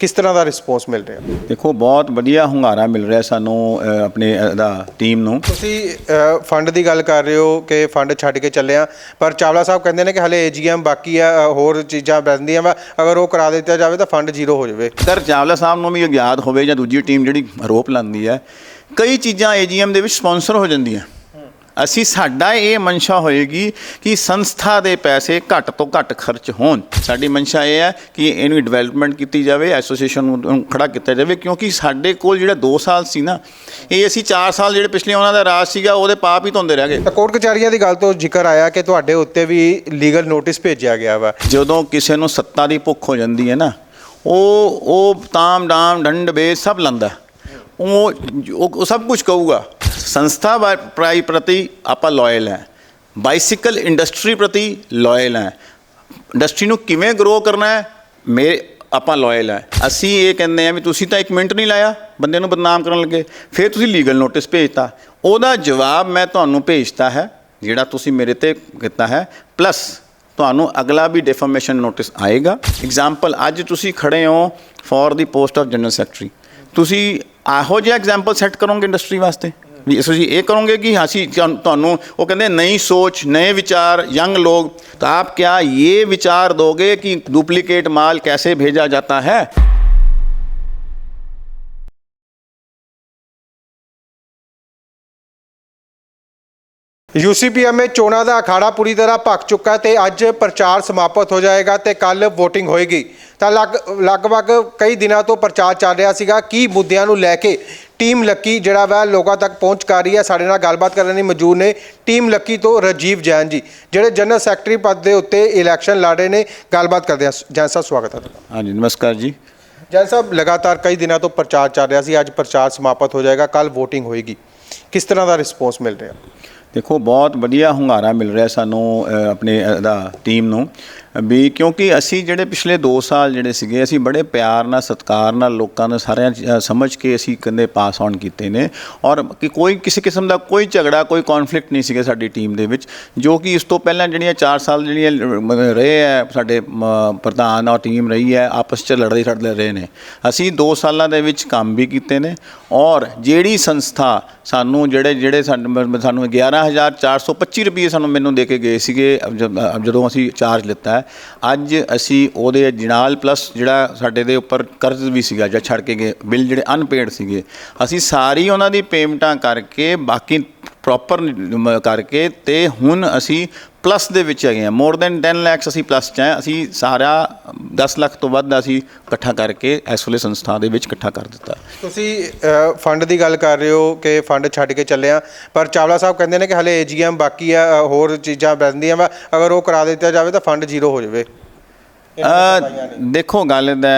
ਕਿਸ ਤਰ੍ਹਾਂ ਦਾ ਰਿਸਪੌਂਸ ਮਿਲ ਰਿਹਾ? ਦੇਖੋ ਬਹੁਤ ਵਧੀਆ ਹੁੰਗਾਰਾ ਮਿਲ ਰਿਹਾ ਸਾਨੂੰ ਆਪਣੇ ਦਾ ਟੀਮ ਨੂੰ। ਤੁਸੀਂ ਅ, ਫੰਡ ਦੀ ਗੱਲ ਕਰ ਰਹੇ ਹੋ ਕਿ ਫੰਡ ਛੱਡ ਕੇ ਚੱਲੇ ਆ ਪਰ ਚਾਵਲਾ ਸਾਹਿਬ ਕਹਿੰਦੇ ਨੇ ਕਿ ਹਲੇ ਏਜੀਐਮ ਬਾਕੀ ਆ ਅ, ਹੋਰ ਚੀਜ਼ਾਂ ਬੈਠਦੀਆਂ ਵਾ। ਅਗਰ ਉਹ ਕਰਾ ਦਿੱਤਾ ਜਾਵੇ ਤਾਂ ਫੰਡ ਜ਼ੀਰੋ ਹੋ ਜਾਵੇ। ਸਰ ਚਾਵਲਾ ਸਾਹਿਬ ਨੂੰ ਵੀ ਇਹ ਯਾਦ ਹੋਵੇ ਜਾਂ ਦੂਜੀ ਟੀਮ ਜਿਹੜੀ ਆਰੋਪ ਲਾਉਂਦੀ ਹੈ ਕਈ ਚੀਜ਼ਾਂ ਏਜੀਐਮ ਦੇ ਵਿੱਚ ਸਪਾਂਸਰ ਹੋ ਜਾਂਦੀਆਂ। ਅਸੀਂ ਸਾਡਾ ਇਹ ਮਨਸ਼ਾ ਹੋਏਗੀ ਕਿ ਸੰਸਥਾ ਦੇ ਪੈਸੇ ਘੱਟ ਤੋਂ ਘੱਟ ਖਰਚ ਹੋਣ। ਸਾਡੀ ਮਨਸ਼ਾ ਇਹ ਹੈ ਕਿ ਇਹਨੂੰ ਡਿਵੈਲਪਮੈਂਟ ਕੀਤੀ ਜਾਵੇ ਐਸੋਸੀਏਸ਼ਨ ਨੂੰ ਖੜਾ ਕੀਤਾ ਜਾਵੇ ਕਿਉਂਕਿ ਸਾਡੇ ਕੋਲ ਜਿਹੜਾ 2 ਸਾਲ ਸੀ ਨਾ ਇਹ ਅਸੀਂ 4 ਸਾਲ ਜਿਹੜੇ ਪਿਛਲੇ ਉਹਨਾਂ ਦਾ ਰਾਜ ਸੀਗਾ ਉਹਦੇ ਪਾਪ ਹੀ ਧੋਂਦੇ ਰਹਿ ਗਏ। ਕੋਰਟ ਕਚਹਿਰੀਆਂ ਦੀ ਗੱਲ ਤੋਂ ਜ਼ਿਕਰ ਆਇਆ ਕਿ ਤੁਹਾਡੇ ਉੱਤੇ ਵੀ ਲੀਗਲ ਨੋਟਿਸ ਭੇਜਿਆ ਗਿਆ ਵਾ। ਜਦੋਂ ਕਿਸੇ ਨੂੰ ਸੱਤਾ ਦੀ ਭੁੱਖ ਹੋ ਜਾਂਦੀ ਹੈ ਨਾ ਉਹ ਉਹ ਤਾਮ ਡਾਮ ਡੰਡ ਬੇ ਸਭ ਲੰਦਾ। ਉਹ ਉਹ ਸਭ ਕੁਝ ਕਹੂਗਾ। ਸੰਸਥਾ ਵਾ- ਪ੍ਰਾਈ ਪ੍ਰਤੀ ਆਪਾਂ ਲਾਇਲ ਹੈ। ਬਾਈਸਿਕਲ ਇੰਡਸਟਰੀ ਪ੍ਰਤੀ ਲਾਇਲ ਹੈ। ਇੰਡਸਟਰੀ ਨੂੰ ਕਿਵੇਂ ਗਰੋ ਕਰਨਾ ਹੈ? ਮੇਰੇ ਆਪਾਂ ਲਾਇਲ ਹੈ। ਅਸੀਂ ਇਹ ਕਹਿੰਦੇ ਆ ਵੀ ਤੁਸੀਂ ਤਾਂ ਇੱਕ ਮਿੰਟ ਨਹੀਂ ਲਾਇਆ, ਬੰਦੇ ਨੂੰ ਬਦਨਾਮ ਕਰਨ ਲੱਗੇ। ਫਿਰ ਤੁਸੀਂ ਲੀਗਲ ਨੋਟਿਸ ਭੇਜਤਾ। ਉਹਦਾ ਜਵਾਬ ਮੈਂ ਤੁਹਾਨੂੰ ਭੇਜਤਾ ਹੈ, ਜਿਹੜਾ ਤੁਸੀਂ ਮੇਰੇ ਤੇ ਕੀਤਾ ਹੈ। ਪਲੱਸ ਤੁਹਾਨੂੰ ਅਗਲਾ ਵੀ ਡਿਫਾਮੇਸ਼ਨ ਨੋਟਿਸ ਆਏਗਾ। ਐਗਜ਼ਾਮਪਲ ਅੱਜ ਤੁਸੀਂ ਖੜੇ ਹੋ for the post of general secretary ਤੁਸੀਂ ਆਹੋ ਜਿਹਾ ਐਗਜ਼ਾਮਪਲ ਸੈੱਟ ਕਰੋਗੇ ਇੰਡਸਟਰੀ ਵਾਸਤੇ। ਵੀ ਅਸੀਂ ਇਹ ਕਰੋਗੇ ਕਿ ਅਸੀਂ ਤੁਹਾਨੂੰ ਉਹ ਕਹਿੰਦੇ ਨਈ ਸੋਚ, ਨਏ ਵਿਚਾਰ, ਯੰਗ ਲੋਕ, ਤਾਂ ਆਪ क्या ਇਹ ਵਿਚਾਰ ਦੋਗੇ ਕਿ ਡੁਪਲੀਕੇਟ ਮਾਲ ਕੈਸੇ ਭੇਜਿਆ जाता ਹੈ? ਯੂਸੀਪੀਐਮਏ ਚੋਣਾਂ ਦਾ ਅਖਾੜਾ ਪੂਰੀ ਤਰ੍ਹਾਂ ਭਖ ਚੁੱਕਾ ਤੇ ਅੱਜ ਪ੍ਰਚਾਰ ਸਮਾਪਤ ਹੋ ਜਾਏਗਾ ਤੇ ਕੱਲ VOTING ਹੋਏਗੀ। ਤਾਂ ਲਗਭਗ ਕਈ ਦਿਨਾਂ ਤੋਂ ਪ੍ਰਚਾਰ ਚੱਲ ਰਿਹਾ ਸੀਗਾ। ਕੀ ਮੁੱਦਿਆਂ ਨੂੰ ਲੈ ਕੇ ਟੀਮ ਲੱਕੀ ਜਿਹੜਾ ਵਾ ਲੋਕਾਂ ਤੱਕ ਪਹੁੰਚ ਕਰ ਰਹੀ ਹੈ ਸਾਡੇ ਨਾਲ ਗੱਲਬਾਤ ਕਰਨ ਲਈ ਮੌਜੂਦ ਨੇ ਟੀਮ ਲੱਕੀ ਤੋਂ ਰਜੀਵ ਜੈਨ ਜੀ ਜਿਹੜੇ ਜਨਰਲ ਸੈਕਟਰੀ ਪਦ ਦੇ ਉੱਤੇ ਇਲੈਕਸ਼ਨ ਲੜ ਰਹੇ ਨੇ। ਗੱਲਬਾਤ ਕਰਦੇ ਹਾਂ। ਜੈਨ ਸਾਹਿਬ ਸਵਾਗਤ ਹੈ ਤੁਹਾਡਾ। ਹਾਂਜੀ ਨਮਸਕਾਰ ਜੀ। ਜੈਨ ਸਾਹਿਬ ਲਗਾਤਾਰ ਕਈ ਦਿਨਾਂ ਤੋਂ ਪ੍ਰਚਾਰ ਚੱਲ ਰਿਹਾ ਸੀ। ਅੱਜ ਪ੍ਰਚਾਰ ਸਮਾਪਤ ਹੋ ਜਾਏਗਾ। ਕੱਲ VOTING ਹੋਏਗੀ। ਕਿਸ ਤਰ੍ਹਾਂ ਦਾ ਰਿਸਪੌਂਸ ਮਿਲ ਰਿਹਾ? ਦੇਖੋ ਬਹੁਤ ਵਧੀਆ ਹੁੰਗਾਰਾ ਮਿਲ ਰਿਹਾ ਸਾਨੂੰ ਆਪਣੇ ਅ, ਦਾ ਟੀਮ ਨੂੰ। ਵੀ ਕਿਉਂਕਿ ਅਸੀਂ ਜਿਹੜੇ ਪਿਛਲੇ 2 ਸਾਲ ਜਿਹੜੇ ਸੀਗੇ ਅਸੀਂ ਬੜੇ ਪਿਆਰ ਨਾਲ ਸਤਿਕਾਰ ਨਾਲ ਲੋਕਾਂ ਨੂੰ ਸਾਰਿਆਂ ਅ, ਸਮਝ ਕੇ ਅਸੀਂ ਕੰਦੇ ਪਾਸ ਆਨ ਕੀਤੇ ਨੇ। ਔਰ ਕਿ ਕੋਈ ਕਿਸੇ ਕਿਸਮ ਦਾ ਕੋਈ ਝਗੜਾ ਕੋਈ ਕਨਫਲਿਕਟ ਨਹੀਂ ਸੀਗਾ ਸਾਡੀ ਟੀਮ ਦੇ ਵਿੱਚ ਜੋ ਕਿ ਇਸ ਤੋਂ ਪਹਿਲਾਂ ਜਿਹੜੀਆਂ 4 ਸਾਲ ਜਿਹੜੀਆਂ ਰਹੇ ਹੈ ਸਾਡੇ ਪ੍ਰਧਾਨ ਔਰ ਟੀਮ ਰਹੀ ਹੈ ਆਪਸ 'ਚ ਲੜਦੇ ਛੜਦੇ ਰਹੇ ਨੇ। ਅਸੀਂ 2 ਸਾਲਾਂ ਦੇ ਵਿੱਚ ਕੰਮ ਵੀ ਕੀਤੇ ਨੇ ਔਰ ਜਿਹੜੀ ਸੰਸਥਾ ਸਾਨੂੰ ਜਿਹੜੇ ਜਿਹੜੇ ਸਾਨੂੰ ਸਾਨੂੰ 11425 ਰੁਪਏ ਸਾਨੂੰ ਮੈਨੂੰ ਦੇ ਕੇ ਗਏ ਸੀਗੇ ਜਦ- ਜਦੋਂ ਅਸੀਂ ਚਾਰਜ ਲਿੱਤਾ ਹੈ ਅੱਜ ਅਸੀਂ ਉਹਦੇ ਨਾਲ ਪਲੱਸ ਜਿਹੜਾ ਸਾਡੇ ਦੇ ਉੱਪਰ ਕਰਜ਼ ਵੀ ਸੀਗਾ, ਜਾਂ ਛੱਡ ਕੇ ਗਏ, ਬਿੱਲ ਜਿਹੜੇ ਅਨਪੇਡ ਸੀਗੇ, ਅਸੀਂ ਸਾਰੀ ਉਹਨਾਂ ਦੀ ਪੇਮੈਂਟਾਂ ਕਰਕੇ ਬਾਕੀ ਪ੍ਰੋਪਰ ਕਰਕੇ ਤੇ ਹੁਣ ਅਸੀਂ ਪਲੱਸ ਦੇ ਵਿੱਚ ਹੈਗੇ ਆ। ਮੋਰ ਦੈਨ 10 ਲੱਖ ਅਸੀਂ ਪਲੱਸ ਚ ਹੈ ਅਸੀਂ ਸਾਰਾ 10 ਲੱਖ ਤੋਂ ਵੱਧ ਅਸੀਂ ਇਕੱਠਾ ਕਰਕੇ ਇਸ ਵੇਲੇ ਸੰਸਥਾ ਦੇ ਵਿੱਚ ਇਕੱਠਾ ਕਰ ਦਿੱਤਾ। ਤੁਸੀਂ ਫੰਡ ਦੀ ਗੱਲ ਕਰ ਰਹੇ ਹੋ ਕਿ ਫੰਡ ਛੱਡ ਕੇ ਚੱਲੇ ਆ, ਪਰ ਚਾਵਲਾ ਸਾਹਿਬ ਕਹਿੰਦੇ ਨੇ ਕਿ ਹਲੇ ਏਜੀਐਮ ਬਾਕੀ ਆ ਹੋਰ ਚੀਜ਼ਾਂ ਬੈਠਦੀਆਂ ਵਾ। ਅਗਰ ਉਹ ਕਰਾ ਦਿੱਤਾ ਜਾਵੇ ਤਾਂ ਫੰਡ ਜ਼ੀਰੋ ਹੋ ਜਾਵੇ। ਦੇਖੋ ਗੱਲ ਦਾ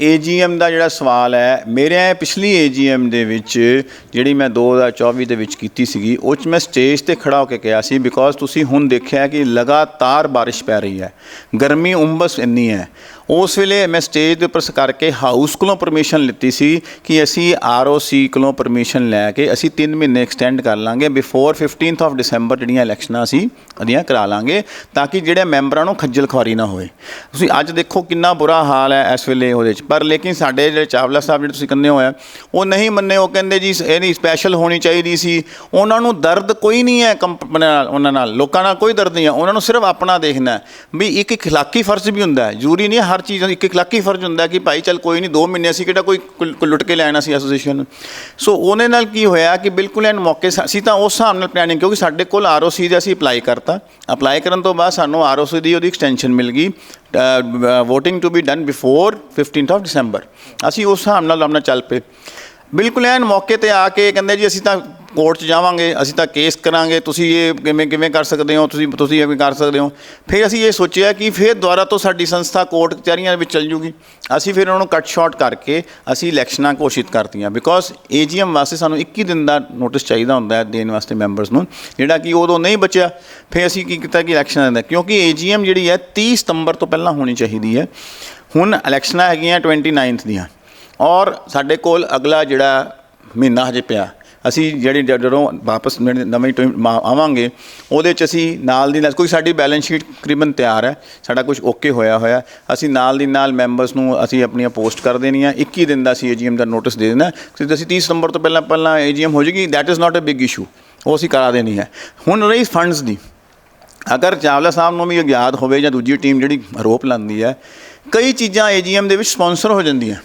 ਏਜੀਐਮ ਦਾ ਜਿਹੜਾ ਸਵਾਲ ਹੈ ਮੇਰੇ ਪਿਛਲੀ ਏਜੀਐਮ ਦੇ ਵਿੱਚ ਜਿਹੜੀ ਮੈਂ 2024 ਦੇ ਵਿੱਚ ਕੀਤੀ ਸੀਗੀ ਉਹ 'ਚ ਮੈਂ ਸਟੇਜ ਤੇ ਖੜਾ ਹੋ ਕੇ ਕਿਹਾ ਸੀ ਬਿਕੋਜ਼ ਤੁਸੀਂ ਹੁਣ ਦੇਖਿਆ ਕਿ ਲਗਾਤਾਰ ਬਾਰਿਸ਼ ਪੈ ਰਹੀ ਹੈ ਗਰਮੀ ਉਮਸ ਇੰਨੀ ਹੈ ਉਸ ਵੇਲੇ ਮੈਂ ਸਟੇਜ ਦੇ ਉੱਪਰ ਸ ਕਰਕੇ ਹਾਊਸ ਕੋਲੋਂ ਪਰਮਿਸ਼ਨ ਲਿੱਤੀ ਸੀ ਕਿ ਅਸੀਂ ਆਰਓਸੀ ਕੋਲੋਂ ਪਰਮਿਸ਼ਨ ਲੈ ਕੇ ਅਸੀਂ 3 ਮਹੀਨੇ ਐਕਸਟੈਂਡ ਕਰ ਲਾਂਗੇ ਬਿਫੋਰ 15th ਆਫ ਡਿਸੰਬਰ ਜਿਹੜੀਆਂ ਇਲੈਕਸ਼ਨਾਂ ਸੀ, ਉਹਦੀਆਂ ਕਰਾ ਲਾਂਗੇ ਤਾਂ ਕਿ ਜਿਹੜੇ ਮੈਂਬਰਾਂ ਨੂੰ ਖੱਜਲ ਖੁਆਰੀ ਨਾ ਹੋਵੇ। ਤੁਸੀਂ ਅੱਜ ਦੇਖੋ ਕਿੰਨਾ ਬੁਰਾ ਹਾਲ ਹੈ ਇਸ ਵੇਲੇ ਉਹਦੇ ਚ। ਪਰ ਲੇਕਿਨ ਸਾਡੇ ਜਿਹੜੇ ਚਾਵਲਾ ਸਾਹਿਬ ਜਿਹੜੇ ਤੁਸੀਂ ਕੰਨੇ ਹੋਇਆ ਉਹ ਨਹੀਂ ਮੰਨੇ, ਉਹ ਕਹਿੰਦੇ ਜੀ ਇਹ ਨਹੀਂ ਸਪੈਸ਼ਲ ਹੋਣੀ ਚਾਹੀਦੀ ਸੀ। ਉਹਨਾਂ ਨੂੰ ਦਰਦ ਕੋਈ ਨਹੀਂ ਹੈ ਕੰਪ- ਨਾਲ, ਉਹਨਾਂ ਨਾਲ। ਲੋਕਾਂ ਨਾਲ ਕੋਈ ਦਰਦ ਨਹੀਂ ਹੈ। ਉਹਨਾਂ ਨੂੰ ਸਿਰਫ ਆਪਣਾ ਦੇਖਣਾ ਵੀ ਇੱਕ ਇਖਲਾਕੀ ਫਰਜ਼ ਵੀ ਹੁੰਦਾ ਹੈ। ਜ਼ਰੂਰੀ ਨਹੀਂ ਹੈ ਹਰ ਚੀਜ਼ ਇੱਕ ਲੱਖ ਹੀ ਫਰਜ਼ ਹੁੰਦਾ ਕਿ ਭਾਈ ਚੱਲ ਕੋਈ ਨਹੀਂ 2 ਮਹੀਨੇ ਅਸੀਂ ਕਿਹੜਾ ਕੋਈ ਲੁੱਟ ਕੇ ਲੈਣਾ ਸੀ ਐਸੋਸੀਏਸ਼ਨ ਨੂੰ। ਸੋ ਉਹਨੇ ਨਾਲ ਕੀ ਹੋਇਆ ਕਿ ਬਿਲਕੁਲ ਐਨ ਮੌਕੇ ਅਸੀਂ ਤਾਂ ਉਸ ਹਿਸਾਬ ਨਾਲ ਪਲੈਨਿੰਗ ਕਿਉਂਕਿ ਸਾਡੇ ਕੋਲ ਆਰਓਸੀ ਦਾ ਅਸੀਂ ਅਪਲਾਈ ਕਰਤਾ। ਅਪਲਾਈ ਕਰਨ ਤੋਂ ਬਾਅਦ ਸਾਨੂੰ ਆਰਓਸੀ ਦੀ ਉਹਦੀ ਐਕਸਟੈਂਸ਼ਨ ਮਿਲ ਗਈ voting to be done before 15th of December ਅਸੀਂ ਉਸ ਹਿਸਾਬ ਨਾਲ ਆਪਣਾ ਚੱਲ ਪਏ। ਬਿਲਕੁਲ ਐਨ ਮੌਕੇ ਤੇ ਆ ਕੇ ਕਹਿੰਦੇ ਜੀ ਅਸੀਂ ਤਾਂ ਕੋਰਟ 'ਚ ਜਾਵਾਂਗੇ, ਅਸੀਂ ਤਾਂ ਕੇਸ ਕਰਾਂਗੇ, ਤੁਸੀਂ ਇਹ ਕਿਵੇਂ ਕਿਵੇਂ ਕਰ ਸਕਦੇ ਹੋ, ਤੁਸੀਂ ਤੁਸੀਂ ਇਹ ਕਰ ਸਕਦੇ ਹੋ। ਫਿਰ ਅਸੀਂ ਇਹ ਸੋਚਿਆ ਕਿ ਫਿਰ ਦੁਬਾਰਾ ਤੋਂ ਸਾਡੀ ਸੰਸਥਾ ਕੋਰਟ ਕਚਹਿਰੀਆਂ ਵਿੱਚ ਚੱਲ ਜੂਗੀ। ਅਸੀਂ ਫਿਰ ਉਹਨਾਂ ਨੂੰ ਕੱਟ ਸ਼ਾਰਟ ਕਰਕੇ ਅਸੀਂ ਇਲੈਕਸ਼ਨਾਂ ਘੋਸ਼ਿਤ ਕਰਤੀਆਂ। ਬਿਕੋਜ਼ ਏਜੀਐਮ ਵਾਸਤੇ ਸਾਨੂੰ 21 ਦਿਨ ਦਾ ਨੋਟਿਸ ਚਾਹੀਦਾ ਹੁੰਦਾ ਹੈ ਦੇਣ ਵਾਸਤੇ ਮੈਂਬਰਸ ਨੂੰ, ਜਿਹੜਾ ਕਿ ਉਦੋਂ ਨਹੀਂ ਬਚਿਆ। ਫਿਰ ਅਸੀਂ ਕੀ ਕੀਤਾ ਕਿ ਇਲੈਕਸ਼ਨ ਦਾ, ਕਿਉਂਕਿ ਏਜੀਐਮ ਜਿਹੜੀ ਹੈ 30 ਸਤੰਬਰ ਤੋਂ ਪਹਿਲਾਂ ਹੋਣੀ ਚਾਹੀਦੀ ਹੈ। ਹੁਣ ਇਲੈਕਸ਼ਨਾਂ ਹੈਗੀਆਂ 29th ਦੀਆਂ। ਔਰ ਸਾਡੇ ਕੋਲ ਅਗਲਾ ਜਿਹੜਾ ਮਹੀਨਾ ਹਜੇ ਪਿਆ ਅਸੀਂ ਜਿਹੜੀ ਜ- ਜਦੋਂ ਵਾਪਸ ਜਿਹੜੀ ਨਵੀਂ ਟੀਮ ਮਾ- ਆਵਾਂਗੇ, ਉਹਦੇ ਚ ਅਸੀਂ ਨਾਲ ਦੀ ਨਾਲ ਕੋਈ ਸਾਡੀ ਬੈਲੈਂਸ ਸ਼ੀਟ ਤਕਰੀਬਨ ਤਿਆਰ ਹੈ, ਸਾਡਾ ਕੁਝ ਓਕੇ ਹੋਇਆ ਹੋਇਆ, ਅਸੀਂ ਨਾਲ ਦੀ ਨਾਲ ਮੈਂਬਰਸ ਨੂੰ ਅਸੀਂ ਆਪਣੀਆਂ ਪੋਸਟ ਕਰ ਦੇਣੀਆਂ 21 ਦਿਨ ਦਾ ਅਸੀਂ ਏਜੀਐਮ ਦਾ ਨੋਟਿਸ ਦੇ ਦੇਣਾ ਕਿ ਅਸੀਂ 30 ਸਤੰਬਰ ਤੋਂ ਪਹਿਲਾਂ ਪਹਿਲਾਂ ਏਜੀਐਮ ਹੋ ਜਾਏਗੀ that is not a big issue ਉਹ ਅਸੀਂ ਕਰਾ ਦੇਣੀ ਹੈ। ਹੁਣ ਰਹੀ ਫੰਡਸ ਦੀ, ਅਗਰ ਚਾਵਲਾ ਸਾਹਿਬ ਨੂੰ ਵੀ ਇਹ ਯਾਦ ਹੋਵੇ ਜਾਂ ਦੂਜੀ ਟੀਮ ਜਿਹੜੀ ਆਰੋਪ ਲਾਉਂਦੀ ਹੈ, ਕਈ ਚੀਜ਼ਾਂ ਏਜੀਐਮ ਦੇ ਵਿੱਚ ਸਪਾਂਸਰ ਹੋ ਜਾਂਦੀਆਂ।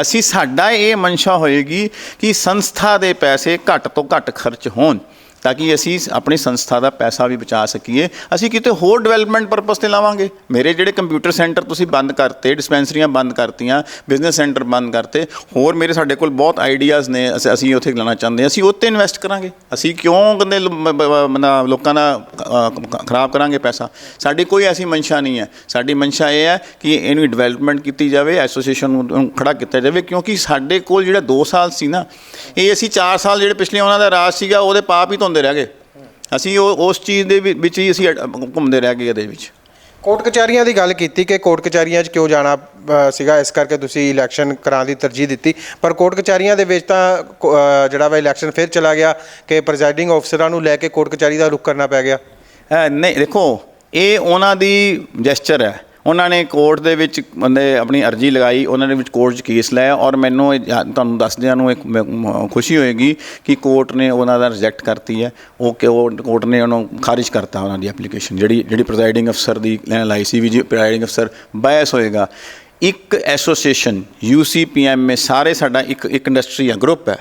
ਅਸੀਂ ਸਾਡਾ ਇਹ ਮਨਸ਼ਾ ਹੋਏਗੀ ਕਿ ਸੰਸਥਾ ਦੇ ਪੈਸੇ ਘੱਟ ਤੋਂ ਘੱਟ ਖਰਚ ਹੋਣ। ਤਾਂ ਕਿ ਅਸੀਂ ਆਪਣੀ ਸੰਸਥਾ ਦਾ ਪੈਸਾ ਵੀ ਬਚਾ ਸਕੀਏ। ਅਸੀਂ ਕਿਤੇ ਹੋਰ ਡਿਵੈਲਪਮੈਂਟ ਪਰਪਸ ਤੇ ਲਾਵਾਂਗੇ। ਮੇਰੇ ਜਿਹੜੇ ਕੰਪਿਊਟਰ ਸੈਂਟਰ ਤੁਸੀਂ ਬੰਦ ਕਰਤੇ ਡਿਸਪੈਂਸਰੀਆਂ ਬੰਦ ਕਰਤੀਆਂ ਬਿਜ਼ਨਸ ਸੈਂਟਰ ਬੰਦ ਕਰਤੇ, ਹੋਰ ਮੇਰੇ ਸਾਡੇ ਕੋਲ ਬਹੁਤ ਆਈਡੀਆਜ਼ ਨੇ, ਅਸੀਂ- ਅਸੀਂ ਉੱਥੇ ਲਾਣਾ ਚਾਹੁੰਦੇ ਹਾਂ। ਅਸੀਂ ਉੱਤੇ ਇਨਵੈਸਟ ਕਰਾਂਗੇ। ਅਸੀਂ ਕਿਉਂ ਕਹਿੰਦੇ ਮਤਲਬ ਲੋਕਾਂ ਦਾ ਖਰਾਬ ਕਰਾਂਗੇ ਪੈਸਾ? ਸਾਡੀ ਕੋਈ ਐਸੀ ਮਨਸ਼ਾ ਨਹੀਂ ਹੈ। ਸਾਡੀ ਮਨਸ਼ਾ ਇਹ ਹੈ ਕਿ ਇਹਨੂੰ ਡਿਵੈਲਪਮੈਂਟ ਕੀਤੀ ਜਾਵੇ ਐਸੋਸੀਏਸ਼ਨ ਨੂੰ ਉਹਨੂੰ ਖੜਾ ਕੀਤਾ ਜਾਵੇ, ਕਿਉਂਕਿ ਸਾਡੇ ਕੋਲ ਜਿਹੜਾ 2 ਸਾਲ ਸੀ ਨਾ, ਇਹ ਅਸੀਂ 4 ਸਾਲ ਜਿਹੜੇ ਪਿਛਲੇ ਉਹਨਾਂ ਦਾ ਰਾਜ ਸੀਗਾ, ਉਹਦੇ ਪਾਪ ਹੀ ਧੋਂਦੇ ਰਹਿ ਗਏ। ਅਸੀਂ ਉਹ ਉਸ ਚੀਜ਼ ਦੇ ਵਿੱਚ ਹੀ ਅਸੀਂ ਘੁੰਮਦੇ ਰਹਿ ਗਏ ਇਹਦੇ ਵਿੱਚ। ਕੋਰਟ ਕਚਹਿਰੀਆਂ ਦੀ ਗੱਲ ਕੀਤੀ ਕਿ ਕੋਰਟ ਕਚਹਿਰੀਆਂ 'ਚ ਕਿਉਂ ਜਾਣਾ ਸੀਗਾ? ਇਸ ਕਰਕੇ ਤੁਸੀਂ ਇਲੈਕਸ਼ਨ ਕਰਾਉਣ ਦੀ ਤਰਜੀਹ ਦਿੱਤੀ। ਪਰ ਕੋਰਟ ਕਚਹਿਰੀਆਂ ਦੇ ਵਿੱਚ ਤਾਂ ਜਿਹੜਾ ਵਾ ਇਲੈਕਸ਼ਨ ਫਿਰ ਚਲਾ ਗਿਆ ਕਿ ਪ੍ਰੈਜ਼ਾਈਡਿੰਗ ਅਫਸਰਾਂ ਨੂੰ ਲੈ ਕੇ ਕੋਰਟ ਕਚਹਿਰੀ ਦਾ ਰੁਖ ਕਰਨਾ ਪੈ ਗਿਆ। ਨਹੀਂ ਦੇਖੋ ਇਹ ਉਹਨਾਂ ਦੀ ਜੈਸਚਰ ਹੈ। ਉਹਨਾਂ ਨੇ ਕੋਰਟ ਦੇ ਵਿੱਚ ਬੰਦੇ ਆਪਣੀ ਅਰਜੀ ਲਗਾਈ, ਉਹਨਾਂ ਨੇ ਵਿੱਚ ਕੋਰਟ 'ਚ ਕੇਸ ਲਾਇਆ ਔਰ ਮੈਨੂੰ ਇਹ ਤੁਹਾਨੂੰ ਦੱਸਦਿਆਂ ਨੂੰ ਇੱਕ ਮ- ਖੁਸ਼ੀ ਹੋਏਗੀ ਕਿ ਕੋਰਟ ਨੇ ਉਹਨਾਂ ਦਾ ਰਿਜੈਕਟ ਕਰਤੀ ਹੈ। ਉਹ ਕਿ ਉਹ ਕੋਰਟ ਨੇ ਉਹਨੂੰ ਖਾਰਿਜ ਕਰਤਾ ਉਹਨਾਂ ਦੀ ਐਪਲੀਕੇਸ਼ਨ ਜਿਹੜੀ ਜਿਹੜੀ ਪ੍ਰੈਜ਼ਾਈਡਿੰਗ ਅਫਸਰ ਦੀ ਲੈਣ ਲਾਈ ਸੀ ਵੀ ਜੀ ਪ੍ਰੈਜ਼ਾਈਡਿੰਗ ਅਫਸਰ ਬਾਇਸ ਹੋਏਗਾ। ਇੱਕ ਐਸੋਸੀਏਸ਼ਨ ਯੂਸੀਪੀਐਮ ਸਾਰੇ ਸਾਡਾ ਇੱਕ ਇੱਕ ਇੰਡਸਟਰੀ ਹੈ ਗਰੁੱਪ ਹੈ।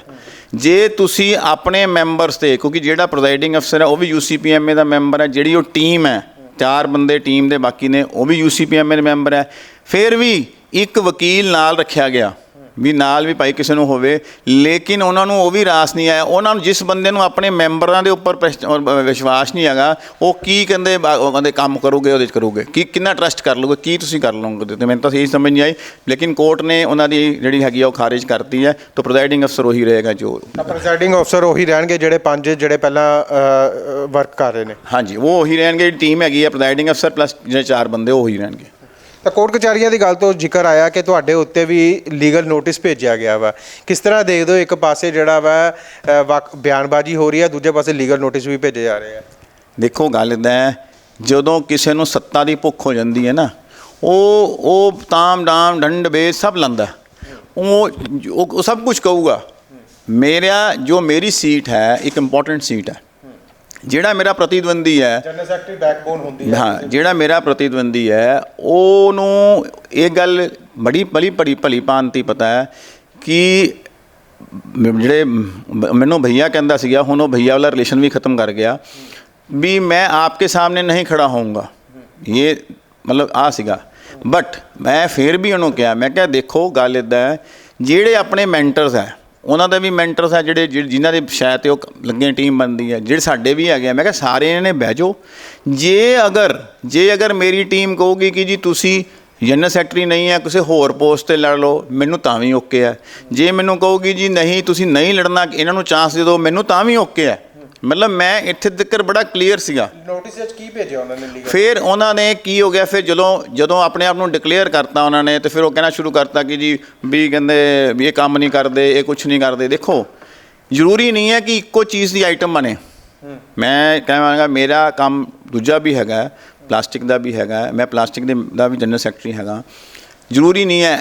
ਜੇ ਤੁਸੀਂ ਆਪਣੇ ਮੈਂਬਰਸ ਤੇ, ਕਿਉਂਕਿ ਜਿਹੜਾ ਪ੍ਰੈਜ਼ਾਈਡਿੰਗ ਅਫਸਰ ਹੈ, ਉਹ ਵੀ ਯੂਸੀਪੀਐਮਏ ਦਾ ਮੈਂਬਰ ਹੈ, ਜਿਹੜੀ ਉਹ ਟੀਮ ਹੈ ਚਾਰ ਬੰਦੇ ਟੀਮ ਦੇ ਬਾਕੀ ਨੇ, ਉਹ ਵੀ ਯੂਸੀਪੀਐਮਏ ਦੇ ਮੈਂਬਰ ਹੈ। ਫਿਰ ਵੀ ਇੱਕ ਵਕੀਲ ਨਾਲ ਰੱਖਿਆ ਗਿਆ। ਵੀ ਨਾਲ ਵੀ ਭਾਈ ਕਿਸੇ ਨੂੰ ਹੋਵੇ ਲੇਕਿਨ ਉਹਨਾਂ ਨੂੰ ਉਹ ਵੀ ਰਾਸ ਨਹੀਂ ਆਇਆ। ਉਹਨਾਂ ਨੂੰ ਜਿਸ ਬੰਦੇ ਨੂੰ ਆਪਣੇ ਮੈਂਬਰਾਂ ਦੇ ਉੱਪਰ ਵਿਸ਼ਵਾਸ ਨਹੀਂ ਹੈਗਾ ਉਹ ਕੀ ਕਹਿੰਦੇ ਕਹਿੰਦੇ ਕੰਮ ਕਰੋਗੇ ਉਹਦੇ ਚ ਕਰੋਗੇ। ਕੀ ਕਿੰਨਾ ਟਰਸਟ ਕਰ ਲੋਗੇ ਕੀ ਤੁਸੀਂ ਕਰ ਲਓਗੇ ਤੇ ਮੈਨੂੰ ਤਾਂ ਇਹ ਸਮਝ ਨਹੀਂ ਆਈ। ਲੇਕਿਨ ਕੋਰਟ ਨੇ ਉਹਨਾਂ ਦੀ ਜਿਹੜੀ ਹੈਗੀ ਆ ਉਹ ਖਾਰਿਜ ਕਰਤੀ ਹੈ ਤਾਂ ਪ੍ਰੈਜ਼ਾਈਡਿੰਗ ਅਫਸਰ ਉਹੀ ਰਹੇਗਾ ਜੋ ਪ੍ਰੈਜ਼ਾਈਡਿੰਗ ਅਫਸਰ ਉਹੀ ਰਹਿਣਗੇ ਜਿਹੜੇ ਪੰਜ ਜਿਹੜੇ ਪਹਿਲਾਂ ਵਰਕ ਕਰ ਰਹੇ ਨੇ। ਹਾਂਜੀ ਉਹ ਉਹੀ ਰਹਿਣਗੇ ਟੀਮ ਹੈਗੀ ਆ ਪ੍ਰੈਜ਼ਾਈਡਿੰਗ ਅਫਸਰ ਪਲੱਸ ਜਿਹੜੇ ਚਾਰ ਬੰਦੇ ਉਹ ਉਹੀ ਰਹਿਣਗੇ। ਤਾਂ ਕੋਰਟ ਕਚਹਿਰੀਆਂ ਦੀ ਗੱਲ ਤੋਂ ਜ਼ਿਕਰ ਆਇਆ ਕਿ ਤੁਹਾਡੇ ਉੱਤੇ ਵੀ ਲੀਗਲ ਨੋਟਿਸ ਭੇਜਿਆ ਗਿਆ ਵਾ। ਕਿਸ ਤਰ੍ਹਾਂ ਦੇਖਦੇ ਹੋ ਇੱਕ ਪਾਸੇ ਜਿਹੜਾ ਵਾ ਅ, ਬਿਆਨਬਾਜ਼ੀ ਹੋ ਰਹੀ ਹੈ ਦੂਜੇ ਪਾਸੇ ਲੀਗਲ ਨੋਟਿਸ ਵੀ ਭੇਜੇ ਜਾ ਰਹੇ ਆ? ਦੇਖੋ ਗੱਲ ਇਦਾਂ ਹੈ ਜਦੋਂ ਕਿਸੇ ਨੂੰ ਸੱਤਾ ਦੀ ਭੁੱਖ ਹੋ ਜਾਂਦੀ ਹੈ ਨਾ ਉਹ ਉਹ ਤਾਮ ਡਾਮ ਡੰਡ ਬੇ ਸਭ ਲੰਦਾ। ਉਹ ਉਹ ਉਹ ਸਭ ਕੁਝ ਕਹੂਗਾ। ਮੇਰਾ ਜੋ ਮੇਰੀ ਸੀਟ ਹੈ ਇੱਕ ਇੰਪੋਰਟੈਂਟ ਸੀਟ ਹੈ। ਜਿਹੜਾ ਮੇਰਾ ਪ੍ਰਤੀਦਵੰਦੀ ਹੈ ਜਨਰਲ ਸੈਕਟਰੀ ਬੈਕਬੋਨ ਹੁੰਦੀ ਹਾਂ। ਜਿਹੜਾ ਮੇਰਾ ਪ੍ਰਤੀਦਵੰਦੀ ਹੈ ਉਹਨੂੰ ਇਹ ਗੱਲ ਬੜੀ ਭਲੀ ਭਲੀ ਭਲੀ ਭਾਂਤੀ ਪਤਾ ਹੈ ਕਿ ਜਿਹੜੇ ਮੈਨੂੰ ਭਈਆ ਕਹਿੰਦਾ ਸੀਗਾ ਹੁਣ ਉਹ ਭਈਆ ਵਾਲਾ ਰਿਲੇਸ਼ਨ ਵੀ ਖਤਮ ਕਰ ਗਿਆ ਵੀ ਮੈਂ ਆਪਕੇ ਸਾਹਮਣੇ ਨਹੀਂ ਖੜਾ ਹੋਊਂਗਾ। ਇਹ ਮਤਲਬ ਆ ਸੀਗਾ। ਬਟ ਮੈਂ ਫਿਰ ਵੀ ਉਹਨੂੰ ਕਿਹਾ ਮੈਂ ਕਿਹਾ ਦੇਖੋ ਗੱਲ ਇਦਾਂ ਹੈ ਜਿਹੜੇ ਆਪਣੇ ਮੈਂਟਰਸ ਹੈ ਉਹਨਾਂ ਦਾ ਵੀ ਮੈਂਟਰਸ ਆ ਜਿਹੜੇ ਜਿ- ਜਿਨ੍ਹਾਂ ਦੇ ਸ਼ਾਇਦ ਤੇ ਉਹ ਲੱਗੇ ਟੀਮ ਬਣਦੀ ਹੈ ਜਿਹੜੇ ਸਾਡੇ ਵੀ ਹੈਗੇ ਆ। ਮੈਂ ਕਿਹਾ ਸਾਰੇ ਨੇ ਬਹਿ ਜਾਓ। ਜੇ ਅਗਰ ਜੇ ਅਗਰ ਮੇਰੀ ਟੀਮ ਕਹੂਗੀ ਕਿ ਜੀ ਤੁਸੀਂ ਜਨਰਲ ਸੈਕਟਰੀ ਨਹੀਂ ਹੈ ਕਿਸੇ ਹੋਰ ਪੋਸਟ ਤੇ ਲੜ ਲਓ, ਮੈਨੂੰ ਤਾਂ ਵੀ ਓਕੇ ਹੈ ਜੇ ਮੈਨੂੰ ਕਹੂਗੀ ਜੀ ਨਹੀਂ, ਤੁਸੀਂ ਨਹੀਂ ਲੜਨਾ, ਇਹਨਾਂ ਨੂੰ ਚਾਂਸ ਦੇ ਦਿਓ, ਮੈਨੂੰ ਤਾਂ ਵੀ ਓਕੇ ਹੈ ਮਤਲਬ ਮੈਂ ਇੱਥੇ ਤੱਕ ਬੜਾ ਕਲੀਅਰ ਸੀਗਾ। ਨੋਟਿਸ ਵਿੱਚ ਕੀ ਭੇਜਿਆ ਉਹਨਾਂ ਨੇ ਲੀਗਲ ਫਿਰ ਉਹਨਾਂ ਨੇ ਕੀ ਹੋ ਗਿਆ ਫਿਰ ਜਦੋਂ ਜਦੋਂ ਆਪਣੇ ਆਪ ਨੂੰ ਡਿਕਲੇਅਰ ਕਰਤਾ ਉਹਨਾਂ ਨੇ ਤੇ ਫਿਰ ਉਹ ਕਹਿਣਾ ਸ਼ੁਰੂ ਕਰਤਾ ਕਿ ਜੀ ਵੀ ਕਹਿੰਦੇ ਵੀ ਇਹ ਕੰਮ ਨਹੀਂ ਕਰਦੇ ਇਹ ਕੁਝ ਨਹੀਂ ਕਰਦੇ। ਦੇਖੋ ਜ਼ਰੂਰੀ ਨਹੀਂ ਹੈ ਕਿ ਇੱਕੋ ਚੀਜ਼ ਦੀ ਆਈਟਮ ਬਣੇ। ਮੈਂ ਕਹਾਂਗਾ ਮੇਰਾ ਕੰਮ ਦੂਜਾ ਵੀ ਹੈਗਾ ਪਲਾਸਟਿਕ ਦਾ ਵੀ ਹੈਗਾ ਮੈਂ ਪਲਾਸਟਿਕ ਦੇ ਦਾ ਵੀ ਜਨਰਲ ਸੈਕਟਰੀ ਹੈਗਾ। ਜ਼ਰੂਰੀ ਨਹੀਂ ਹੈ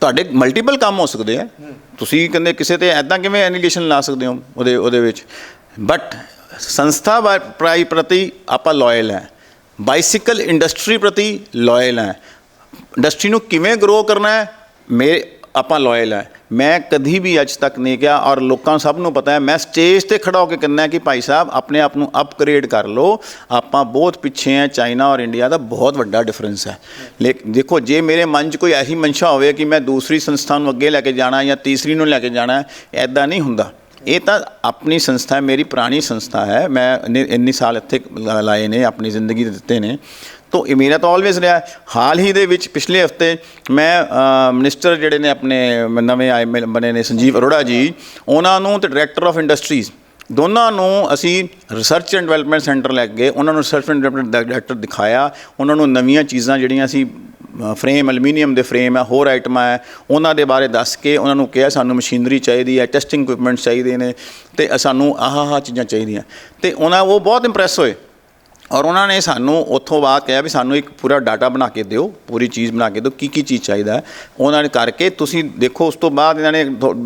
ਤੁਹਾਡੇ ਮਲਟੀਪਲ ਕੰਮ ਹੋ ਸਕਦੇ ਆ। ਤੁਸੀਂ ਕਹਿੰਦੇ ਕਿਸੇ ਤੇ ਐਦਾਂ ਕਿਵੇਂ ਐਨੀਗੇਸ਼ਨ ਲਾ ਸਕਦੇ ਹੋ ਉਹਦੇ ਉਹਦੇ ਵਿੱਚ? ਬਟ ਸੰਸਥਾ ਵਾ- ਪ੍ਰਾਈ ਪ੍ਰਤੀ ਆਪਾਂ ਲਾਇਲ ਹੈ ਬਾਈਸਿਕਲ ਇੰਡਸਟਰੀ ਪ੍ਰਤੀ ਲਾਇਲ ਹੈ ਇੰਡਸਟਰੀ ਨੂੰ ਕਿਵੇਂ ਗਰੋ ਕਰਨਾ ਹੈ ਮੇਰੇ ਆਪਾਂ ਲਾਇਲ ਹੈ ਮੈਂ ਕਦੀ ਵੀ ਅੱਜ ਤੱਕ ਨਹੀਂ ਕਿਹਾ ਔਰ ਲੋਕਾਂ ਸਭ ਨੂੰ ਪਤਾ ਹੈ ਮੈਂ ਸਟੇਜ ਤੇ ਖੜਾ ਹੋ ਕੇ ਕਹਿੰਦਾ ਕਿ ਭਾਈ ਸਾਹਿਬ ਆਪਣੇ ਆਪ ਨੂੰ ਅਪਗ੍ਰੇਡ ਕਰ ਲਓ ਆਪਾਂ ਬਹੁਤ ਪਿੱਛੇ ਹਾਂ ਚਾਈਨਾ ਔਰ ਇੰਡੀਆ ਦਾ ਬਹੁਤ ਵੱਡਾ ਡਿਫਰੈਂਸ ਹੈ ਲੇਕਿਨ ਦੇਖੋ ਜੇ ਮੇਰੇ ਮਨ 'ਚ ਕੋਈ ਐਸੀ ਮਨਸ਼ਾ ਹੋਵੇ ਕਿ ਮੈਂ ਦੂਸਰੀ ਸੰਸਥਾ ਨੂੰ ਅੱਗੇ ਲੈ ਕੇ ਜਾਣਾ ਜਾਂ ਤੀਸਰੀ ਨੂੰ ਲੈ ਕੇ ਜਾਣਾ ਐਦਾਂ ਨਹੀਂ ਹੁੰਦਾ ਇਹ ਤਾਂ ਆਪਣੀ ਸੰਸਥਾ ਮੇਰੀ ਪੁਰਾਣੀ ਸੰਸਥਾ ਹੈ। ਮੈਂ ਇੰਨੇ ਸਾਲ ਇੱਥੇ ਲਾਏ ਨੇ ਆਪਣੀ ਜ਼ਿੰਦਗੀ ਦੇ ਦਿੱਤੇ ਨੇ। ਤੋ ਇਹ ਮੇਰਾ ਤਾਂ ਆਲਵੇਜ਼ ਰਿਹਾ। ਹਾਲ ਹੀ ਦੇ ਵਿੱਚ ਪਿਛਲੇ ਹਫ਼ਤੇ ਮੈਂ ਅ, ਮਿਨਿਸਟਰ ਜਿਹੜੇ ਨੇ ਆਪਣੇ ਨਵੇਂ ਆਏ ਮਿਲ- ਬਣੇ ਨੇ ਸੰਜੀਵ ਅਰੋੜਾ ਜੀ ਉਹਨਾਂ ਨੂੰ ਤੇ ਡਾਇਰੈਕਟਰ ਆਫ ਇੰਡਸਟਰੀਜ਼ ਦੋਨਾਂ ਨੂੰ ਅਸੀਂ ਰਿਸਰਚ ਐਂਡ ਡਿਵੈਲਪਮੈਂਟ ਸੈਂਟਰ ਲੈ ਕੇ ਗਏ ਉਹਨਾਂ ਨੂੰ ਰਿਸਰਚ ਐਂਡ ਡਿਵੈਲਪਮੈਂਟ ਡਾਇਰੈਕਟਰ ਦਿਖਾਇਆ। ਉਹਨਾਂ ਨੂੰ ਨਵੀਆਂ ਚੀਜ਼ਾਂ ਜਿਹੜੀਆਂ ਅਸੀਂ ਫਰੇਮ ਐਲੂਮੀਨੀਅਮ ਦੇ ਫਰੇਮ ਹੈ ਹੋਰ ਆਈਟਮਾਂ ਹੈ ਉਹਨਾਂ ਦੇ ਬਾਰੇ ਦੱਸ ਕੇ ਉਹਨਾਂ ਨੂੰ ਕਿਹਾ ਸਾਨੂੰ ਮਸ਼ੀਨਰੀ ਚਾਹੀਦੀ ਹੈ ਟੈਸਟਿੰਗ ਇਕਵਿਪਮੈਂਟ ਚਾਹੀਦੇ ਨੇ ਤੇ ਸਾਨੂੰ ਆਹ ਆਹ ਚੀਜ਼ਾਂ ਚਾਹੀਦੀਆਂ। ਤੇ ਉਹਨਾਂ ਉਹ ਬਹੁਤ ਇੰਪ੍ਰੈਸ ਹੋਏ। ਔਰ ਉਹਨਾਂ ਨੇ ਸਾਨੂੰ ਉੱਥੋਂ ਬਾਅਦ ਕਿਹਾ ਵੀ ਸਾਨੂੰ ਇੱਕ ਪੂਰਾ ਡਾਟਾ ਬਣਾ ਕੇ ਦਿਓ, ਪੂਰੀ ਚੀਜ਼ ਬਣਾ ਕੇ ਦਿਓ, ਕੀ ਕੀ ਚੀਜ਼ ਚਾਹੀਦਾ। ਉਹਨਾਂ ਨੇ ਕਰਕੇ ਤੁਸੀਂ ਦੇਖੋ, ਉਸ ਤੋਂ ਬਾਅਦ ਇਹਨਾਂ ਨੇ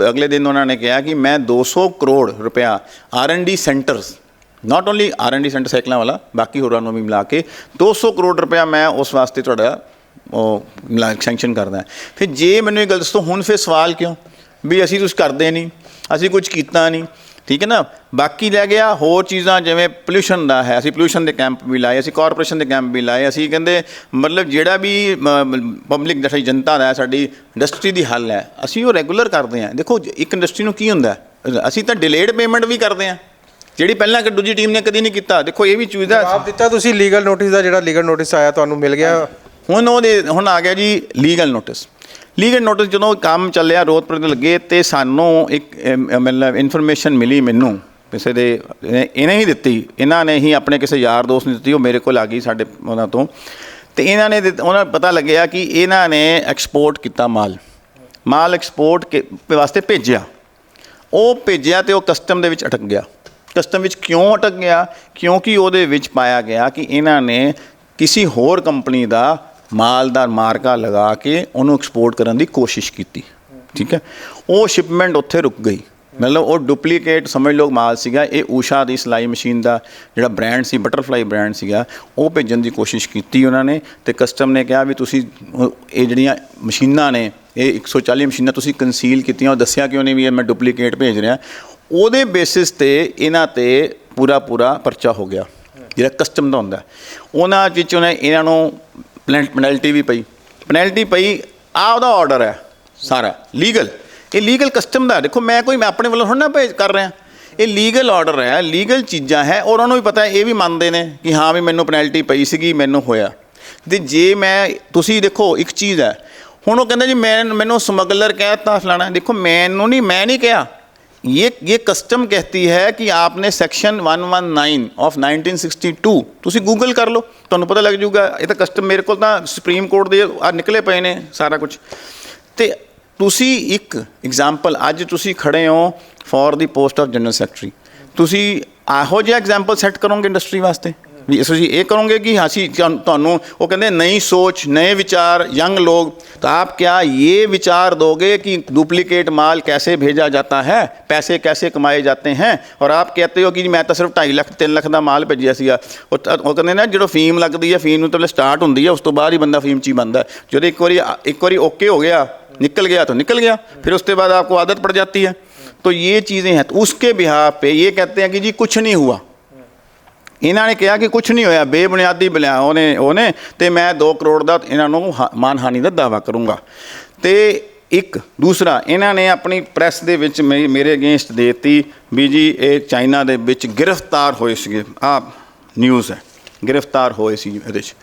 ਅਗਲੇ ਦਿਨ ਉਹਨਾਂ ਨੇ ਕਿਹਾ ਕਿ ਮੈਂ 200 ਕਰੋੜ ਰੁਪਇਆ R and D centres not only R and D centre ਸਾਈਕਲਾਂ ਵਾਲਾ, ਬਾਕੀ ਹੋਰਾਂ ਨੂੰ ਵੀ ਮਿਲਾ ਕੇ 200 ਕਰੋੜ ਰੁਪਇਆ ਮੈਂ ਉਸ ਵਾਸਤੇ ਤੁਹਾਡਾ ਉਹ ਸੈਂਕਸ਼ਨ ਕਰਦਾ ਫਿਰ ਜੇ ਮੈਨੂੰ ਇਹ ਗੱਲ ਦੱਸੋ ਹੁਣ ਫਿਰ ਸਵਾਲ ਕਿਉਂ? ਵੀ ਅਸੀਂ ਕੁਝ ਕਰਦੇ ਨਹੀਂ ਅਸੀਂ ਕੁਝ ਕੀਤਾ ਨਹੀਂ ਠੀਕ ਹੈ ਨਾ? ਬਾਕੀ ਰਹਿ ਗਿਆ ਹੋਰ ਚੀਜ਼ਾਂ ਜਿਵੇਂ ਪੋਲੂਸ਼ਨ ਦਾ ਹੈ। ਅਸੀਂ ਪੋਲੂਸ਼ਨ ਦੇ ਕੈਂਪ ਵੀ ਲਾਏ ਅਸੀਂ ਕਾਰਪੋਰੇਸ਼ਨ ਦੇ ਕੈਂਪ ਵੀ ਲਾਏ। ਅਸੀਂ ਕਹਿੰਦੇ ਮਤਲਬ ਜਿਹੜਾ ਵੀ ਪਬਲਿਕ ਜਿਹੜੀ ਜਨਤਾ ਦਾ ਸਾਡੀ ਇੰਡਸਟਰੀ ਦੀ ਹੱਲ ਹੈ ਅਸੀਂ ਉਹ ਰੈਗੂਲਰ ਕਰਦੇ ਹਾਂ। ਦੇਖੋ ਇੱਕ ਇੰਡਸਟਰੀ ਨੂੰ ਕੀ ਹੁੰਦਾ? ਅਸੀਂ ਤਾਂ ਡਿਲੇਡ ਪੇਮੈਂਟ ਵੀ ਕਰਦੇ ਹਾਂ। ਜਿਹੜੀ ਪਹਿਲਾਂ ਕਿ ਦੂਜੀ ਟੀਮ ਨੇ ਕਦੀ ਨਹੀਂ ਕੀਤਾ। ਦੇਖੋ ਇਹ ਵੀ ਚੀਜ਼ ਦਾ ਜਵਾਬ ਦਿੱਤਾ ਤੁਸੀਂ ਲੀਗਲ ਨੋਟਿਸ ਦਾ ਜਿਹੜਾ ਲੀਗਲ ਨੋਟਿਸ ਆਇਆ ਤੁਹਾਨੂੰ ਮਿਲ ਗਿਆ। ਹੁਣ ਉਹਦੇ, ਹੁਣ ਆ ਗਿਆ ਜੀ ਲੀਗਲ ਨੋਟਿਸ ਲੀਗਲ ਨੋਟਿਸ ਜਦੋਂ ਕੰਮ ਚੱਲਿਆ ਰੋਦਪੁਰ ਦੇ ਲੱਗੇ ਤੇ ਸਾਨੂੰ ਇੱਕ ਮਤਲਬ ਇਨਫੋਰਮੇਸ਼ਨ ਮਿਲੀ ਮੈਨੂੰ। ਕਿਸੇ ਦੇ, ਇਹਨੇ- ਹੀ ਦਿੱਤੀ। ਇਹਨਾਂ ਨੇ ਹੀ ਆਪਣੇ ਕਿਸੇ ਯਾਰ ਦੋਸਤ ਨੇ ਦਿੱਤੀ, ਉਹ ਮੇਰੇ ਕੋਲ ਆ ਗਈ ਸਾਡੇ, ਉਹਨਾਂ ਤੋਂ। ਤੇ ਇਹਨਾਂ ਨੇ ਦਿੱਤ- ਉਹਨਾਂ ਪਤਾ ਲੱਗਿਆ ਕਿ ਇਹਨਾਂ ਨੇ ਐਕਸਪੋਰਟ ਕੀਤਾ ਮਾਲ। ਮਾਲ ਐਕਸਪੋਰਟ ਵਾਸਤੇ ਭੇਜਿਆ। ਉਹ ਭੇਜਿਆ ਤੇ ਉਹ ਕਸਟਮ ਦੇ ਵਿੱਚ ਅਟਕ ਗਿਆ। ਕਸਟਮ ਵਿੱਚ ਕਿਉਂ ਅਟਕ ਗਿਆ? ਕਿਉਂਕਿ ਉਹਦੇ ਵਿੱਚ ਪਾਇਆ ਗਿਆ ਕਿ ਇਹਨਾਂ ਨੇ ਕਿਸੇ ਹੋਰ ਕੰਪਨੀ ਦਾ ਮਾਲ ਦਾ ਮਾਰਕਾ ਲਗਾ ਕੇ ਉਹਨੂੰ ਐਕਸਪੋਰਟ ਕਰਨ ਦੀ ਕੋਸ਼ਿਸ਼ ਕੀਤੀ, ਠੀਕ ਹੈ? ਉਹ ਸ਼ਿਪਮੈਂਟ ਉੱਥੇ ਰੁਕ ਗਈ। ਮਤਲਬ ਉਹ ਡੁਪਲੀਕੇਟ ਸਮਝ ਲਓ ਮਾਲ ਸੀਗਾ, ਇਹ ਊਸ਼ਾ ਦੀ ਸਿਲਾਈ ਮਸ਼ੀਨ ਦਾ ਜਿਹੜਾ ਬ੍ਰਾਂਡ ਸੀ ਬਟਰਫਲਾਈ ਬ੍ਰਾਂਡ ਸੀਗਾ, ਉਹ ਭੇਜਣ ਦੀ ਕੋਸ਼ਿਸ਼ ਕੀਤੀ ਉਹਨਾਂ ਨੇ ਤੇ ਕਸਟਮ ਨੇ ਕਿਹਾ ਵੀ ਤੁਸੀਂ ਇਹ ਜਿਹੜੀਆਂ ਮਸ਼ੀਨਾਂ ਨੇ, ਇਹ 140 ਮਸ਼ੀਨਾਂ ਤੁਸੀਂ ਕੰਸੀਲ ਕੀਤੀਆਂ, ਉਹ ਦੱਸਿਆ ਕਿਉਂ ਨਹੀਂ ਵੀ ਇਹ ਮੈਂ ਡੁਪਲੀਕੇਟ ਭੇਜ ਰਿਹਾ? ਉਹਦੇ ਬੇਸਿਸ ਤੇ ਇਹਨਾਂ ਤੇ ਪੂਰਾ ਪੂਰਾ ਪਰਚਾ ਹੋ ਗਿਆ, ਜਿਹੜਾ ਕਸਟਮ ਦਾ ਹੁੰਦਾ। ਉਹਨਾਂ ਵਿੱਚ ਉਹਨੇ ਇਹਨਾਂ ਨੂੰ ਪੈਨਲਟੀ ਵੀ ਪਈ। ਪੈਨਲਟੀ ਪਈ ਆ ਉਹਦਾ ਆਰਡਰ ਹੈ ਸਾਰਾ ਲੀਗਲ ਇਹ ਲੀਗਲ ਕਸਟਮ ਦਾ ਦੇਖੋ, ਮੈਂ ਕੋਈ, ਮੈਂ ਆਪਣੇ ਵੱਲੋਂ ਥੋੜ੍ਹਾ ਨਾ ਭੇਜ ਕਰ ਰਿਹਾ। ਇਹ ਲੀਗਲ ਆਰਡਰ ਹੈ ਲੀਗਲ ਚੀਜ਼ਾਂ ਹੈ, ਔਰ ਉਹਨਾਂ ਨੂੰ ਵੀ ਪਤਾ ਇਹ ਵੀ ਮੰਨਦੇ ਨੇ ਕਿ ਹਾਂ ਵੀ ਮੈਨੂੰ ਪੈਨਲਟੀ ਪਈ ਸੀਗੀ, ਮੈਨੂੰ ਹੋਇਆ। ਤੇ ਜੇ ਮੈਂ, ਤੁਸੀਂ ਦੇਖੋ, ਇੱਕ ਚੀਜ਼ ਹੈ। ਹੁਣ ਉਹ ਕਹਿੰਦਾ ਜੀ, ਮੈਂ ਮੈਨੂੰ ਸਮਗਲਰ ਕਹਿਤਾ ਫਲਾਣਾ। ਦੇਖੋ, ਮੈਨੂੰ ਨਹੀਂ ਮੈਂ ਨਹੀਂ ਕਿਹਾ। ये ये कस्टम कहती है ਕਿ ਆਪਨੇ ਸੈਕਸ਼ਨ 119 ਆਫ 1962 ਤੁਸੀਂ ਗੂਗਲ ਕਰ ਲਓ ਤੁਹਾਨੂੰ ਪਤਾ ਲੱਗ ਜਾਊਗਾ ਇਹ ਤਾਂ ਕਸਟਮ ਮੇਰੇ ਕੋਲ ਤਾਂ ਸੁਪਰੀਮ ਕੋਰਟ ਦੇ ਆ ਨਿਕਲੇ ਪਏ ਨੇ ਸਾਰਾ ਕੁਝ ਤੇ ਤੁਸੀਂ ਇੱਕ ਐਗਜ਼ਾਮਪਲ ਅੱਜ ਤੁਸੀਂ ਖੜੇ ਹੋ for the post of general secretary ਤੁਸੀਂ ਆਹੋ ਜਿਹਾ ਐਗਜ਼ਾਮਪਲ ਸੈੱਟ ਕਰੋਗੇ ਇੰਡਸਟਰੀ ਵਾਸਤੇ ਵੀ ਅਸੀਂ ਇਹ ਕਰੋਗੇ ਕਿ ਅਸੀਂ ਤੁਹਾਨੂੰ ਉਹ ਕਹਿੰਦੇ ਨਈ ਸੋਚ ਨए विचार यंग लोग तो आप क्या ये विचार दोगे कि डुप्लीकेट माल कैसे भेजा जाता है पैसे कैसे कमाए जाते हैं और आप कहते हो कि ਮੈਂ ਤਾਂ ਸਿਰਫ 2.5 ਲੱਖ 3 ਲੱਖ ਦਾ ਮਾਲ ਭੇਜਿਆ ਸੀਗਾ ਉਹ ਕਹਿੰਦੇ ਨੇ ਜਦੋਂ ਫੀਮ ਲੱਗਦੀ ਹੈ ਫੀਮ ਨੂੰ ਤਾਂ ਸਟਾਰਟ ਹੁੰਦੀ ਹੈ ਉਸ ਤੋਂ ਬਾਅਦ ਹੀ ਬੰਦਾ ਫੀਮ ਚੀ ਬੰਦਾ ਜਦੋਂ ਇੱਕ ਵਾਰੀ ਇੱਕ ਵਾਰੀ ਓਕੇ ਹੋ ਗਿਆ निकल गया तो निकल गया फिर उसके बाद आपको आदत पड़ जाती है तो ये चीज़ें हैं तो उसके बिहार पे ये कहते हैं कि जी कुछ नहीं हुआ ਇਹਨਾਂ ਨੇ ਕਿਹਾ ਕਿ ਕੁਝ ਨਹੀਂ ਹੋਇਆ, ਬੇਬੁਨਿਆਦੀ ਬਲਿਆ ਉਹਨੇ ਉਹਨੇ ਤੇ ਮੈਂ 2 ਕਰੋੜ ਦਾ ਇਹਨਾਂ ਨੂੰ ਹਾ- ਮਾਨਹਾਨੀ ਦਾ ਦਾਵਾ ਕਰੂੰਗਾ। ਤੇ ਇੱਕ, ਦੂਸਰਾ, ਇਹਨਾਂ ਨੇ ਆਪਣੀ ਪ੍ਰੈਸ ਦੇ ਵਿੱਚ ਮੇ- ਮੇਰੇ ਅਗੇਂਸਟ ਦੇਤੀ ਵੀ ਜੀ ਇਹ ਚਾਈਨਾ ਦੇ ਵਿੱਚ ਗ੍ਰਿਫਤਾਰ ਹੋਏ ਸੀਗੇ। ਆ ਨਿਊਜ਼ ਹੈ, ਗ੍ਰਿਫਤਾਰ ਹੋਏ ਸੀ ਇਹਦੇ 'ਚ।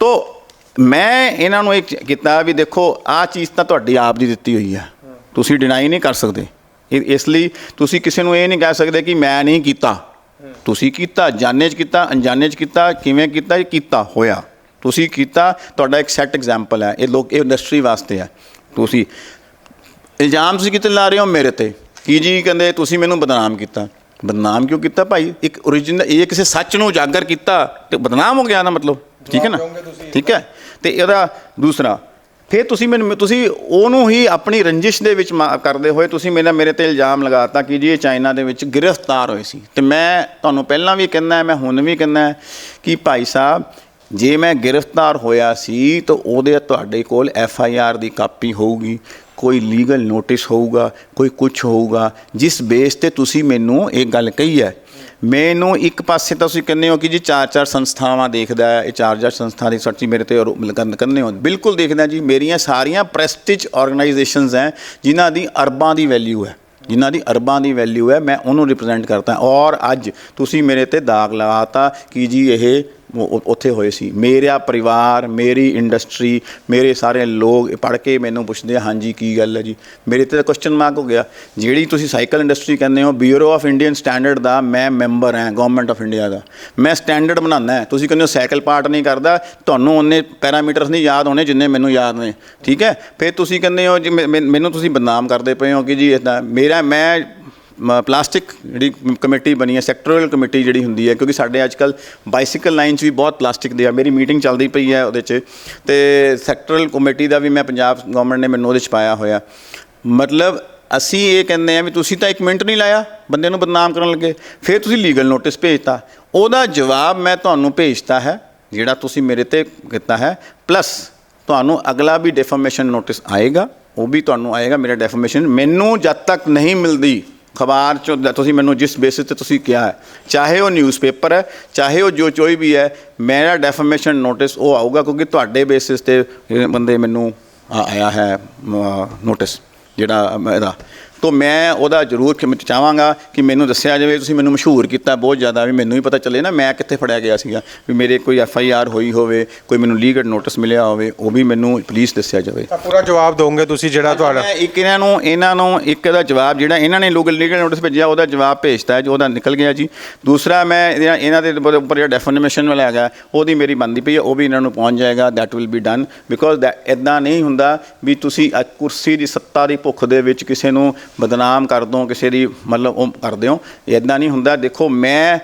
ਤੋ ਮੈਂ ਇਹਨਾਂ ਨੂੰ ਇੱਕ ਕੀਤਾ ਵੀ ਦੇਖੋ, ਆ ਚੀਜ਼ ਤਾਂ ਤੁਹਾਡੀ ਆਪ ਦੀ ਦਿੱਤੀ ਹੋਈ ਹੈ। ਤੁਸੀਂ ਡਿਨਾਈ ਨਹੀਂ ਕਰ ਸਕਦੇ। ਇਸ ਲਈ ਤੁਸੀਂ ਕਿਸੇ ਨੂੰ ਇਹ ਨਹੀਂ ਕਹਿ ਸਕਦੇ ਕਿ ਮੈਂ ਨਹੀਂ ਕੀਤਾ। ਤੁਸੀਂ ਕੀਤਾ ਜਾਣੇ ਚ ਕੀਤਾ ਅਣਜਾਣੇ ਚ ਕੀਤਾ ਕਿਵੇਂ ਕੀਤਾ ਇਹ ਕੀਤਾ ਹੋਇਆ। ਤੁਸੀਂ ਕੀਤਾ ਤੁਹਾਡਾ ਇੱਕ ਸੈੱਟ ਐਗਜ਼ਾਮਪਲ ਹੈ ਇਹ ਲੋਕ ਇਹ ਇੰਡਸਟਰੀ ਵਾਸਤੇ ਹੈ। ਤੁਸੀਂ ਇਲਜ਼ਾਮ ਤੁਸੀਂ ਕਿਤੇ ਲਾ ਰਹੇ ਹੋ ਮੇਰੇ ਤੇ? ਕੀ ਜੀ ਕਹਿੰਦੇ ਤੁਸੀਂ ਮੈਨੂੰ ਬਦਨਾਮ ਕੀਤਾ। ਬਦਨਾਮ ਕਿਉਂ ਕੀਤਾ ਭਾਈ? ਇੱਕ origignal ਇਹ ਕਿਸੇ ਸੱਚ ਨੂੰ ਉਜਾਗਰ ਕੀਤਾ ਤੇ ਬਦਨਾਮ ਹੋ ਗਿਆ ਨਾ ਮਤਲਬ। ਠੀਕ ਹੈ ਨਾ? ਠੀਕ ਹੈ? ਤੇ ਇਹਦਾ ਦੂਸਰਾ ਫਿਰ ਤੁਸੀਂ ਮੈਨੂੰ ਤੁਸੀਂ ਉਹਨੂੰ ਹੀ ਆਪਣੀ ਰੰਜਿਸ਼ ਦੇ ਵਿੱਚ ਮਾ- ਕਰਦੇ ਹੋਏ ਤੁਸੀਂ ਮੇਰੇ ਮੇਰੇ ਤੇ ਇਲਜ਼ਾਮ ਲਗਾਤਾ ਕਿ ਜੀ ਇਹ ਚਾਈਨਾ ਦੇ ਵਿੱਚ ਗ੍ਰਿਫਤਾਰ ਹੋਏ ਸੀ। ਤੇ ਮੈਂ ਤੁਹਾਨੂੰ ਪਹਿਲਾਂ ਵੀ ਕਹਿੰਦਾ, ਮੈਂ ਹੁਣ ਵੀ ਕਹਿੰਦਾ ਕਿ ਭਾਈ ਸਾਹਿਬ, ਜੇ ਮੈਂ ਗ੍ਰਿਫਤਾਰ ਹੋਇਆ ਸੀ ਤਾਂ ਉਹਦੇ ਤੁਹਾਡੇ ਕੋਲ ਐਫ ਆਈ ਆਰ ਦੀ ਕਾਪੀ ਹੋਊਗੀ, ਕੋਈ ਲੀਗਲ ਨੋਟਿਸ ਹੋਊਗਾ, ਕੋਈ ਕੁਝ ਹੋਊਗਾ, ਜਿਸ ਬੇਸ ਤੇ ਤੁਸੀਂ ਮੈਨੂੰ ਇਹ ਗੱਲ ਕਹੀ ਹੈ ਮੈਨੂੰ ਇੱਕ ਪਾਸੇ ਤਾਂ ਤੁਸੀਂ ਕਹਿੰਦੇ ਹੋ ਕਿ ਜੀ ਚਾਰ ਚਾਰ ਸੰਸਥਾਵਾਂ ਦੇਖਦਾ ਹੈ, ਇਹ ਚਾਰ ਚਾਰ ਸੰਸਥਾ ਦੀ ਸੱਚੀ ਮੇਰੇ ਤੇ ਆਰੋਪ ਲਗਨ ਕਰਨੇ ਹੋ। ਬਿਲਕੁਲ ਦੇਖਦਾ ਜੀ, ਮੇਰੀਆਂ ਸਾਰੀਆਂ ਪ੍ਰੈਸਟੀਜ ਆਰਗੇਨਾਈਜੇਸ਼ਨਸ ਹੈ, ਜਿਨ੍ਹਾਂ ਦੀ ਅਰਬਾਂ ਦੀ ਵੈਲਿਊ ਹੈ। ਜਿਨ੍ਹਾਂ ਦੀ ਅਰਬਾਂ ਦੀ ਵੈਲਿਊ ਹੈ, ਮੈਂ ਉਹਨੂੰ ਰਿਪਰੈਜ਼ੈਂਟ ਕਰਦਾ। ਔਰ ਅੱਜ ਤੁਸੀਂ ਮੇਰੇ ਤੇ ਦਾਗ ਲਗਾਤਾ ਕਿ ਜੀ ਇਹ ਉੱਥੇ ਹੋਏ ਸੀ। ਮੇਰਾ ਪਰਿਵਾਰ, ਮੇਰੀ ਇੰਡਸਟਰੀ ਮੇਰੇ ਸਾਰੇ ਲੋਕ ਪੜ੍ਹ ਕੇ ਮੈਨੂੰ ਪੁੱਛਦੇ ਆ, ਹਾਂਜੀ, ਕੀ ਗੱਲ ਹੈ ਜੀ? ਮੇਰੇ ਤੇ ਕੁਐਸਚਨ ਮਾਰਕ ਹੋ ਗਿਆ। ਜਿਹੜੀ ਤੁਸੀਂ ਸਾਈਕਲ ਇੰਡਸਟਰੀ ਕਹਿੰਦੇ ਹੋ ਬਿਊਰੋ ਆਫ ਇੰਡੀਅਨ ਸਟੈਂਡਰਡ ਦਾ ਮੈਂ ਮੈਂਬਰ ਹਾਂ ਗਵਰਨਮੈਂਟ ਆਫ ਇੰਡੀਆ ਦਾ। ਮੈਂ ਸਟੈਂਡਰਡ ਬਣਾਉਂਦਾ ਹੈ। ਤੁਸੀਂ ਕਹਿੰਦੇ ਹੋ ਸਾਈਕਲ ਪਾਰਟ ਨਹੀਂ ਕਰਦਾ, ਤੁਹਾਨੂੰ ਉਹਨੇ ਪੈਰਾਮੀਟਰਸ ਨਹੀਂ ਯਾਦ ਹੋਣੇ ਜਿੰਨੇ ਮੈਨੂੰ ਯਾਦ ਨੇ। ਠੀਕ ਹੈ? ਫਿਰ ਤੁਸੀਂ ਕਹਿੰਦੇ ਹੋ ਜੀ, ਮੈ- ਮੈ- ਮੈਨੂੰ ਤੁਸੀਂ ਬਦਨਾਮ ਕਰਦੇ ਪਏ ਹੋ ਕਿ ਜੀ ਇਦਾਂ ਮੇਰਾ ਮੈਂ ਪਲਾਸਟਿਕ ਜਿਹੜੀ ਕਮੇਟੀ ਬਣੀ ਹੈ ਸੈਕਟਰਲ ਕਮੇਟੀ ਜਿਹੜੀ ਹੁੰਦੀ ਹੈ, ਕਿਉਂਕਿ ਸਾਡੇ ਅੱਜ ਕੱਲ ਬਾਈਸਾਈਕਲ ਲਾਈਨ 'ਚ ਵੀ ਬਹੁਤ ਪਲਾਸਟਿਕ ਦੇ ਆ। ਮੇਰੀ ਮੀਟਿੰਗ ਚੱਲਦੀ ਪਈ ਹੈ ਉਹਦੇ 'ਚ। ਤੇ ਸੈਕਟਰਲ ਕਮੇਟੀ ਦਾ ਵੀ ਮੈਂ ਪੰਜਾਬ ਗਵਰਨਮੈਂਟ ਨੇ ਮੈਨੂੰ ਉਹਦੇ 'ਚ ਪਾਇਆ ਹੋਇਆ। ਮਤਲਬ ਅਸੀਂ ਇਹ ਕਹਿੰਦੇ ਆ ਵੀ ਤੁਸੀਂ ਤਾਂ ਇੱਕ ਮਿੰਟ ਨਹੀਂ ਲਾਇਆ, ਬੰਦੇ ਨੂੰ ਬਦਨਾਮ ਕਰਨ ਲੱਗੇ। ਫਿਰ ਤੁਸੀਂ ਲੀਗਲ ਨੋਟਿਸ ਭੇਜਤਾ। ਉਹਦਾ ਜਵਾਬ ਮੈਂ ਤੁਹਾਨੂੰ ਭੇਜਤਾ ਹੈ, ਜਿਹੜਾ ਤੁਸੀਂ ਮੇਰੇ ਤੇ ਕੀਤਾ ਹੈ। ਪਲੱਸ ਤੁਹਾਨੂੰ ਅਗਲਾ ਵੀ ਡੈਫਾਮੇਸ਼ਨ ਨੋਟਿਸ ਆਏਗਾ, ਉਹ ਵੀ ਤੁਹਾਨੂੰ ਆਏਗਾ। ਮੇਰਾ ਡੈਫਾਮੇਸ਼ਨ ਮੈਨੂੰ ਜਦ ਤੱਕ ਨਹੀਂ ਮਿਲਦੀ ਖਬਰ ਚੋਂ ਦ- ਤੁਸੀਂ ਮੈਨੂੰ ਜਿਸ ਬੇਸਿਸ ਤੇ ਤੁਸੀਂ ਕਿਹਾ ਹੈ, ਚਾਹੇ ਉਹ ਨਿਊਜ਼ਪੇਪਰ ਹੈ, ਚਾਹੇ ਉਹ ਜੋ ਕੋਈ ਵੀ ਹੈ, ਮੇਰਾ ਡੈਫਾਮੇਸ਼ਨ ਨੋਟਿਸ ਉਹ ਆਊਗਾ ਕਿਉਂਕਿ ਤੁਹਾਡੇ ਬੇਸਿਸ ਤੇ ਬੰਦੇ ਮੈਨੂੰ ਆਇਆ ਹੈ ਨੋਟਿਸ ਜਿਹੜਾ ਇਹਦਾ। ਤੋਂ ਮੈਂ ਉਹਦਾ ਜ਼ਰੂਰ ਮੈਂ ਚਾਹਾਂਗਾ ਕਿ ਮੈਨੂੰ ਦੱਸਿਆ ਜਾਵੇ। ਤੁਸੀਂ ਮੈਨੂੰ ਮਸ਼ਹੂਰ ਕੀਤਾ ਬਹੁਤ ਜ਼ਿਆਦਾ ਵੀ ਮੈਨੂੰ ਹੀ ਪਤਾ ਚੱਲੇ ਨਾ ਮੈਂ ਕਿੱਥੇ ਫੜਿਆ ਗਿਆ ਸੀਗਾ ਵੀ ਮੇਰੇ ਕੋਈ ਐਫ ਆਈ ਆਰ ਹੋਈ ਹੋਵੇ ਕੋਈ ਮੈਨੂੰ ਲੀਗਲ ਨੋਟਿਸ ਮਿਲਿਆ ਹੋਵੇ ਉਹ ਵੀ ਮੈਨੂੰ ਪਲੀਜ਼ ਦੱਸਿਆ ਜਾਵੇ। ਤਾਂ ਪੂਰਾ ਜਵਾਬ ਦੋਗੇ ਤੁਸੀਂ ਜਿਹੜਾ ਤੁਹਾਡਾ? ਮੈਂ ਇੱਕ ਇਹਨਾਂ ਨੂੰ ਇਹਨਾਂ ਨੂੰ ਇੱਕ ਦਾ ਜਵਾਬ ਜਿਹੜਾ ਇਹਨਾਂ ਨੇ ਲੋਕਲ ਲੀਗਲ ਨੋਟਿਸ ਭੇਜਿਆ ਉਹਦਾ ਜਵਾਬ ਭੇਜਤਾ ਹੈ ਜੋ ਉਹਦਾ ਨਿਕਲ ਗਿਆ ਜੀ। ਦੂਸਰਾ ਮੈਂ ਇਹਨਾਂ ਇਹਨਾਂ ਦੇ ਉੱਪਰ ਜਿਹੜਾ ਡੈਫੀਨੇਸ਼ਨ ਵਾਲਾ ਹੈਗਾ ਉਹਦੀ ਮੇਰੀ ਬੰਦੀ ਪਈ ਹੈ ਉਹ ਵੀ ਇਹਨਾਂ ਨੂੰ ਪਹੁੰਚ ਜਾਏਗਾ that will be done because ਇਦਾਂ ਨਹੀਂ ਹੁੰਦਾ ਵੀ ਤੁਸੀਂ ਕੁਰਸੀ ਦੀ ਸੱਤਾ ਦੀ ਭੁੱਖ ਦੇ ਵਿੱਚ ਕਿਸੇ ਨੂੰ ਬਦਨਾਮ ਕਰ ਦੋ ਕਿਸੇ ਦੀ ਮਤਲਬ ਉਹ ਕਰਦੇ ਹੋ ਇਦਾਂ ਨਹੀਂ ਹੁੰਦਾ। ਦੇਖੋ ਮੈਂ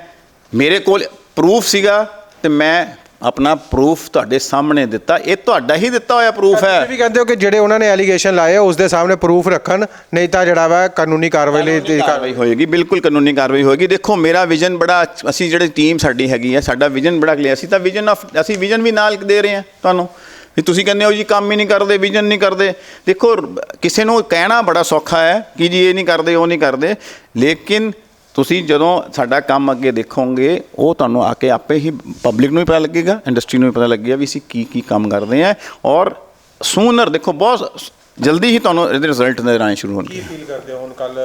ਮੇਰੇ ਕੋਲ ਪ੍ਰੂਫ ਸੀਗਾ ਤੇ ਮੈਂ ਆਪਣਾ ਪ੍ਰੂਫ ਤੁਹਾਡੇ ਸਾਹਮਣੇ ਦਿੱਤਾ। ਇਹ ਤੁਹਾਡਾ ਹੀ ਦਿੱਤਾ ਹੋਇਆ ਪ੍ਰੂਫ ਹੈ। ਤੁਸੀਂ ਵੀ ਕਹਿੰਦੇ ਹੋ ਕਿ ਜਿਹੜੇ ਉਹਨਾਂ ਨੇ ਐਲੀਗੇਸ਼ਨ ਲਾਏ ਉਸ ਦੇ ਸਾਹਮਣੇ ਪ੍ਰੂਫ ਰੱਖਣ ਨਹੀਂ ਤਾਂ ਜਿਹੜਾ ਵਾ ਕਾਨੂੰਨੀ ਕਾਰਵਾਈ ਲਈ ਕਾਰਵਾਈ ਹੋਏਗੀ ਬਿਲਕੁਲ ਕਾਨੂੰਨੀ ਕਾਰਵਾਈ ਹੋਏਗੀ। ਦੇਖੋ ਮੇਰਾ ਵਿਜ਼ਨ ਬੜਾ ਅਸੀਂ ਜਿਹੜੇ ਟੀਮ ਸਾਡੀ ਹੈਗੀ ਹੈ ਸਾਡਾ ਵਿਜ਼ਨ ਬੜਾ ਕਲੀਅਰ ਅਸੀਂ ਤਾਂ ਵਿਜ਼ਨ ਆਫ ਅਸੀਂ ਵਿਜ਼ਨ ਵੀ ਨਾਲ ਦੇ ਰਹੇ ਹਾਂ ਤੁਹਾਨੂੰ। ਵੀ ਤੁਸੀਂ ਕਹਿੰਦੇ ਹੋ ਜੀ ਕੰਮ ਹੀ ਨਹੀਂ ਕਰਦੇ ਵਿਜ਼ਨ ਨਹੀਂ ਕਰਦੇ। ਦੇਖੋ ਕਿਸੇ ਨੂੰ ਕਹਿਣਾ ਬੜਾ ਸੌਖਾ ਹੈ ਕਿ ਜੀ ਇਹ ਨਹੀਂ ਕਰਦੇ ਉਹ ਨਹੀਂ ਕਰਦੇ। ਲੇਕਿਨ ਤੁਸੀਂ ਜਦੋਂ ਸਾਡਾ ਕੰਮ ਅੱਗੇ ਦੇਖੋਗੇ ਉਹ ਤੁਹਾਨੂੰ ਆ ਕੇ ਆਪੇ ਹੀ ਪਬਲਿਕ ਨੂੰ ਵੀ ਪਤਾ ਲੱਗੇਗਾ ਇੰਡਸਟਰੀ ਨੂੰ ਵੀ ਪਤਾ ਲੱਗੇਗਾ ਵੀ ਅਸੀਂ ਕੀ ਕੀ ਕੰਮ ਕਰਦੇ ਹਾਂ। ਔਰ ਸੂਨਰ ਦੇਖੋ ਬਹੁਤ ਜਲਦੀ ਹੀ ਤੁਹਾਨੂੰ ਇਹਦੇ ਰਿਜ਼ਲਟ ਨਜ਼ਰ ਆਉਣੇ ਸ਼ੁਰੂ ਹੋਣਗੇ। ਫੀਲ ਕਰਦੇ ਹੋ ਹੁਣ ਕੱਲ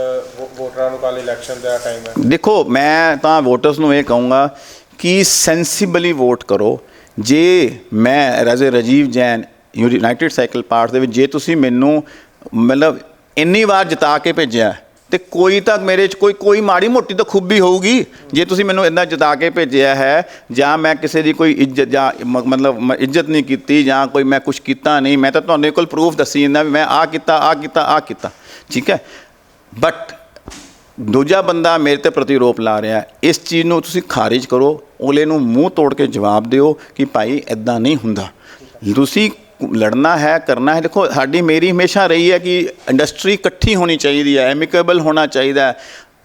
ਵੋਟਰਾਂ ਨੂੰ ਕੱਲ ਇਲੈਕਸ਼ਨ ਦਾ ਟਾਈਮ ਹੈ? ਦੇਖੋ ਮੈਂ ਤਾਂ ਵੋਟਰਸ ਨੂੰ ਇਹ ਕਹੂੰਗਾ ਕਿ ਸੈਂਸੀਬਲੀ ਵੋਟ ਕਰੋ। ਜੇ ਮੈਂ as a Rajiv Jain united cycle part ਦੇ ਵਿੱਚ, ਜੇ ਤੁਸੀਂ ਮੈਨੂੰ ਮਤਲਬ ਇੰਨੀ ਵਾਰ ਜਿਤਾ ਕੇ ਭੇਜਿਆ, ਤੇ ਕੋਈ ਤਾਂ ਮੇਰੇ 'ਚ ਕੋਈ ਕੋਈ ਮਾੜੀ ਮੋਟੀ ਤਾਂ ਖੂਬੀ ਹੋਊਗੀ ਜੇ ਤੁਸੀਂ ਮੈਨੂੰ ਇੰਨਾ ਜਿਤਾ ਕੇ ਭੇਜਿਆ ਹੈ, ਜਾਂ ਮੈਂ ਕਿਸੇ ਦੀ ਕੋਈ ਇੱਜ਼ਤ, ਜਾਂ ਮਤਲਬ ਮ- ਇੱਜ਼ਤ ਨਹੀਂ ਕੀਤੀ, ਜਾਂ ਕੋਈ ਮੈਂ ਕੁਝ ਕੀਤਾ ਨਹੀਂ, ਮੈਂ ਤਾਂ ਤੁਹਾਨੂੰ ਕੋਲ ਪ੍ਰੂਫ ਦੱਸੀ ਜਾਂਦਾ ਵੀ ਮੈਂ ਆ ਕੀਤਾ ਆ ਕੀਤਾ ਆ ਕੀਤਾ। ਠੀਕ ਹੈ? ਬਟ ਦੂਜਾ ਬੰਦਾ ਮੇਰੇ ਤੇ ਪ੍ਰਤੀਰੋਪ ਲਾ ਰਿਹਾ ਇਸ ਚੀਜ਼ ਨੂੰ ਤੁਸੀਂ ਖਾਰਿਜ ਕਰੋ, ਉਹਲੇ ਨੂੰ ਮੂੰਹ ਤੋੜ ਕੇ ਜਵਾਬ ਦਿਓ ਕਿ ਭਾਈ ਐਦਾਂ ਨਹੀਂ ਹੁੰਦਾ। ਤੁਸੀਂ ਲੜਨਾ ਹੈ, ਕਰਨਾ ਹੈ, ਦੇਖੋ ਸਾਡੀ ਮੇਰੀ ਹਮੇਸ਼ਾ ਰਹੀ ਹੈ ਕਿ ਇੰਡਸਟਰੀ ਇਕੱਠੀ ਹੋਣੀ ਚਾਹੀਦੀ ਹੈ ਐਮਿਕੇਬਲ ਹੋਣਾ ਚਾਹੀਦਾ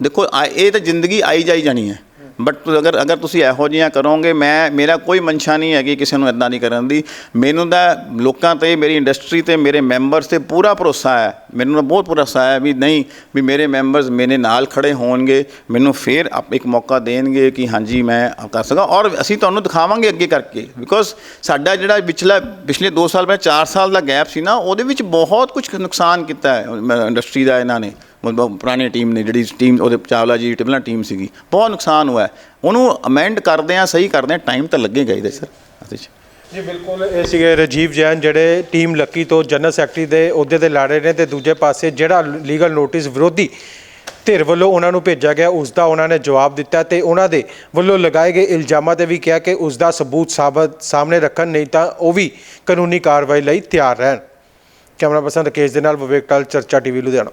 ਦੇਖੋ, ਆ- ਇਹ ਤਾਂ ਜ਼ਿੰਦਗੀ ਆਈ ਜਾਈ ਜਾਣੀ ਹੈ। ਬਟ ਅਗਰ ਅਗਰ ਤੁਸੀਂ ਇਹੋ ਜਿਹੀਆਂ ਕਰੋਗੇ, ਮੈਂ, ਮੇਰਾ ਕੋਈ ਮਨਸ਼ਾ ਨਹੀਂ ਹੈਗੀ ਕਿਸੇ ਨੂੰ ਇਦਾਂ ਨਹੀਂ ਕਰਨ ਦੀ। ਮੈਨੂੰ ਤਾਂ ਲੋਕਾਂ ਤੇ, ਮੇਰੀ ਇੰਡਸਟਰੀ ਤੇ, ਮੇਰੇ ਮੈਂਬਰਸ ਤੇ ਪੂਰਾ ਭਰੋਸਾ ਹੈ। ਮੈਨੂੰ ਤਾਂ ਬਹੁਤ ਭਰੋਸਾ ਹੈ ਵੀ ਨਹੀਂ, ਵੀ ਮੇਰੇ ਮੈਂਬਰਸ ਮੇਰੇ ਨਾਲ ਖੜੇ ਹੋਣਗੇ। ਮੈਨੂੰ ਫੇਰ ਆਪ- ਇੱਕ ਮੌਕਾ ਦੇਣਗੇ ਕਿ ਹਾਂਜੀ, ਮੈਂ ਕਰ ਸਕਾਂ। ਔਰ ਅਸੀਂ ਤੁਹਾਨੂੰ ਦਿਖਾਵਾਂਗੇ ਅੱਗੇ ਕਰਕੇ। ਬਿਕੋਜ਼ ਸਾਡਾ ਜਿਹੜਾ ਪਿਛਲਾ, ਪਿਛਲੇ 2 ਸਾਲ ਪਹਿਲਾਂ 4 ਸਾਲ ਦਾ ਗੈਪ ਸੀ ਨਾ, ਉਹਦੇ ਵਿੱਚ ਬਹੁਤ ਕੁਝ ਨੁਕਸਾਨ ਕੀਤਾ ਹੈ ਇੰਡਸਟਰੀ ਦਾ ਇਹਨਾਂ ਨੇ। ਮਤਲਬ ਪੁਰਾਣੀ ਟੀਮ ਨੇ ਜਿਹੜੀ ਟੀਮ, ਉਹਦੇ ਚਾਵਲਾ ਜੀ ਟਿਬਲਾ ਟੀਮ ਸੀਗੀ, ਬਹੁਤ ਨੁਕਸਾਨ ਹੋਇਆ। ਉਹਨੂੰ ਅਮੈਂਡ ਕਰਦੇ ਆ, ਸਹੀ ਕਰਦੇ ਆ ਟਾਈਮ ਤਾਂ ਲੱਗੇਗਾ ਇਹਦੇ ਸਰ ਇਹਦੇ ਜੀ, ਬਿਲਕੁਲ, ਇਹ ਸੀਗੇ ਰਜੀਵ ਜੈਨ ਜਿਹੜੇ ਟੀਮ ਲੱਕੀ ਤੋਂ ਜਨਰਲ ਸੈਕਟਰੀ ਦੇ ਅਹੁਦੇ ਤੇ ਲੜ ਰਹੇ ਨੇ ਤੇ ਦੂਜੇ ਪਾਸੇ ਜਿਹੜਾ ਲੀਗਲ ਨੋਟਿਸ ਵਿਰੋਧੀ ਧਿਰ ਵੱਲੋਂ ਉਹਨਾਂ ਨੂੰ ਭੇਜਿਆ ਗਿਆ, ਉਸ ਦਾ ਉਹਨਾਂ ਨੇ ਜਵਾਬ ਦਿੱਤਾ ਤੇ ਉਹਨਾਂ ਦੇ ਵੱਲੋਂ ਲਗਾਏ ਗਏ ਇਲਜ਼ਾਮਾਂ ਤੇ ਵੀ ਕਿਹਾ ਕਿ ਉਸ ਦਾ ਸਬੂਤ ਸਾਬਤ ਸਾਹਮਣੇ ਰੱਖਣ, ਨਹੀਂ ਤਾਂ ਉਹ ਵੀ ਕਾਨੂੰਨੀ ਕਾਰਵਾਈ ਲਈ ਤਿਆਰ ਰਹਿਣ। ਕੈਮਰਾ ਪਰਸਨ ਰਕੇਸ਼ ਦੇ ਨਾਲ ਵਿਵੇਕ ਟਲ, ਚਰਚਾ ਟੀਵੀ ਲੁਧਿਆਣਾ।